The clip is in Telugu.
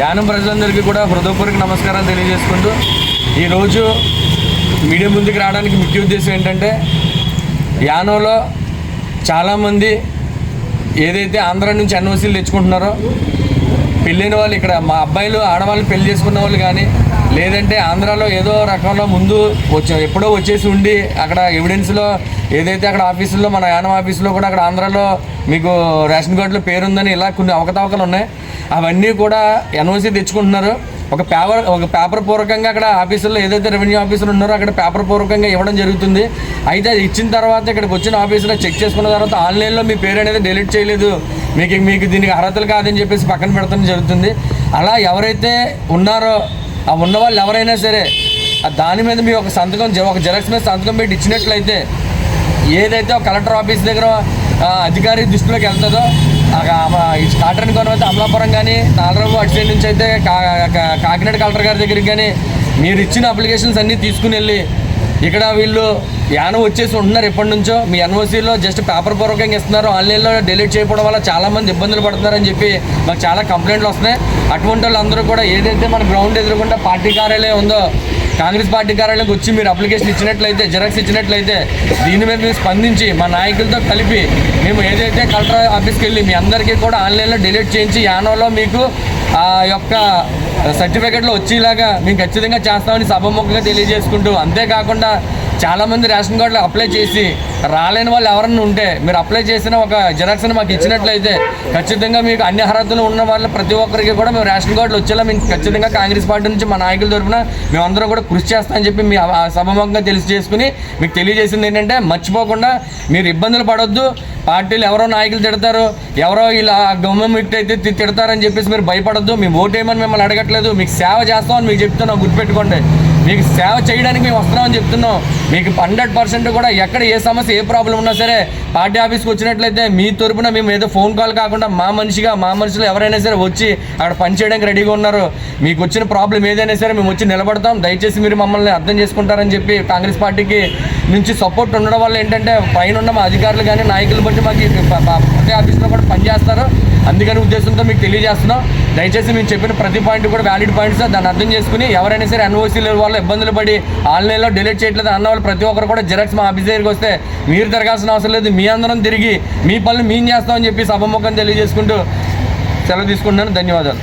యానం ప్రజలందరికీ కూడా హృదయపూర్వక నమస్కారం తెలియజేసుకుంటూ ఈరోజు మీడియా ముందుకు రావడానికి ముఖ్య ఉద్దేశం ఏంటంటే యానంలో చాలామంది ఏదైతే ఆంధ్ర నుంచి ఎన్ఓసీలు తెచ్చుకుంటున్నారో పెళ్ళైన వాళ్ళు ఇక్కడ మా అబ్బాయిలు ఆడవాళ్ళు పెళ్ళి చేసుకున్న వాళ్ళు కానీ లేదంటే ఆంధ్రాలో ఏదో రకంలో ముందు వచ్చే ఎప్పుడో వచ్చేసి ఉండి అక్కడ ఎవిడెన్స్లో ఏదైతే అక్కడ ఆఫీసుల్లో మన యానం ఆఫీసులో కూడా అక్కడ ఆంధ్రాలో మీకు రేషన్ కార్డులో పేరుందని ఇలా కొన్ని అవకతవకలు ఉన్నాయి. అవన్నీ కూడా ఎన్ఓసీ తెచ్చుకుంటున్నారు. ఒక పేపర్ ఒక పేపర్ పూర్వకంగా అక్కడ ఆఫీసుల్లో ఏదైతే రెవెన్యూ ఆఫీసులు ఉన్నారో అక్కడ పేపర్ పూర్వకంగా ఇవ్వడం జరుగుతుంది. అయితే అది ఇచ్చిన తర్వాత ఇక్కడికి వచ్చిన ఆఫీసులో చెక్ చేసుకున్న తర్వాత ఆన్లైన్లో మీ పేరు అనేది డిలీట్ చేయలేదు. మీకు మీకు దీనికి అర్హతలు కాదని చెప్పేసి పక్కన పెడతాం జరుగుతుంది. అలా ఎవరైతే ఉన్నారో ఆ ఉన్న వాళ్ళు ఎవరైనా సరే దాని మీద మీ ఒక సంతకం ఒక జెరాక్స్ మీద సంతకం పెట్టి ఇచ్చినట్లయితే ఏదైతే ఒక కలెక్టర్ ఆఫీస్ దగ్గర అధికారి దృష్టిలోకి వెళ్తుందో స్టార్టర్ని కొనవైతే అమలాపురం కానీ నాలుగు అటు సైడ్ నుంచి అయితే కా కాకినాడ కలెక్టర్ గారి దగ్గరికి కానీ మీరు ఇచ్చిన అప్లికేషన్స్ అన్నీ తీసుకుని వెళ్ళి ఇక్కడ వీళ్ళు యానం వచ్చేసి ఉంటున్నారు ఎప్పటి నుంచో. మీ ఎన్ఓసీలో జస్ట్ పేపర్ పూర్వకంగా ఇస్తున్నారు. ఆన్లైన్లో డెలీట్ చేయకపోవడం వల్ల చాలామంది ఇబ్బందులు పడుతున్నారని చెప్పి మాకు చాలా కంప్లైంట్లు వస్తున్నాయి. అటువంటి వాళ్ళందరూ కూడా ఏదైతే మన గ్రౌండ్ ఎదురుకుండా పార్టీ కార్యాలయం ఉందో కాంగ్రెస్ పార్టీ కార్యాలయంకి వచ్చి మీరు అప్లికేషన్ ఇచ్చినట్లయితే జెరాక్స్ ఇచ్చినట్లయితే దీని మీద మేము స్పందించి మా నాయకులతో కలిపి మేము ఏదైతే కలెక్టర్ ఆఫీస్కి వెళ్ళి మీ అందరికీ కూడా ఆన్లైన్లో డిలీట్ చేయించి యానోలో మీకు ఆ యొక్క సర్టిఫికెట్లు వచ్చేలాగా మేము ఖచ్చితంగా చేస్తామని సభముఖంగా తెలియజేసుకుంటూ అంతేకాకుండా చాలామంది రేషన్ కార్డులు అప్లై చేసి రాలేని వాళ్ళు ఎవరన్నా ఉంటే మీరు అప్లై చేసిన ఒక జిరాక్స్ని మాకు ఇచ్చినట్లయితే ఖచ్చితంగా మీకు అన్ని అర్హతలు ఉన్న వాళ్ళ ప్రతి ఒక్కరికి కూడా మేము రేషన్ కార్డులు వచ్చేలా మేము ఖచ్చితంగా కాంగ్రెస్ పార్టీ నుంచి మా నాయకుల తరఫున మేమందరం కూడా కృషి చేస్తామని చెప్పి మీ సభముఖంగా తెలిసి చేసుకుని మీకు తెలియజేసింది ఏంటంటే మర్చిపోకుండా మీరు ఇబ్బందులు పడొద్దు. పార్టీలు ఎవరో నాయకులు తిడతారు ఎవరో ఇలా గమ్మం అయితే తి- తిడతారని చెప్పేసి మీరు భయపడొద్దు. మేము ఓటేయమని మిమ్మల్ని అడగట్లేదు. మీకు సేవ చేస్తామని మీకు చెప్తున్నాం. గుర్తుపెట్టుకోండి. మీకు సేవ చేయడానికి మేము వస్తున్నామని చెప్తున్నాం. మీకు హండ్రెడ్ పర్సెంట్ కూడా ఎక్కడ ఏ సమస్య ఏ ప్రాబ్లం ఉన్నా సరే పార్టీ ఆఫీస్కి వచ్చినట్లయితే మీ తరపున మేము ఏదో ఫోన్ కాల్ కాకుండా మా మనిషిగా మా మనుషులు ఎవరైనా సరే వచ్చి అక్కడ పని చేయడానికి రెడీగా ఉన్నారు. మీకు వచ్చిన ప్రాబ్లం ఏదైనా సరే మేము వచ్చి నిలబడతాం. దయచేసి మీరు మమ్మల్ని అర్థం చేసుకుంటారని చెప్పి కాంగ్రెస్ పార్టీకి నుంచి సపోర్ట్ ఉండడం వల్ల ఏంటంటే పైన ఉన్న మా అధికారులు కానీ నాయకులు బట్టి మాకు ప్రతి ఆఫీస్లో కూడా పనిచేస్తారు. అందుకని ఉద్దేశంతో మీకు తెలియజేస్తున్నాం. దయచేసి మేము చెప్పిన ప్రతి పాయింట్ కూడా వ్యాలిడ్ పాయింట్స్ దాన్ని అర్థం చేసుకుని ఎవరైనా సరే ఎన్ఓసీల వల్ల ఇబ్బందులు పడి ఆన్లైన్లో డిలీట్ చేయట్లేదు అన్న వాళ్ళు ప్రతి ఒక్కరు కూడా జిరాక్స్ మా ఆఫీస్ దగ్గరికి వస్తే మీరు తిరగాల్సిన అవసరం లేదు. మీ అందరం తిరిగి మీ పనులు మేము చేస్తామని చెప్పి సభముఖం తెలియజేసుకుంటూ సెలవు తీసుకుంటున్నాను. ధన్యవాదాలు.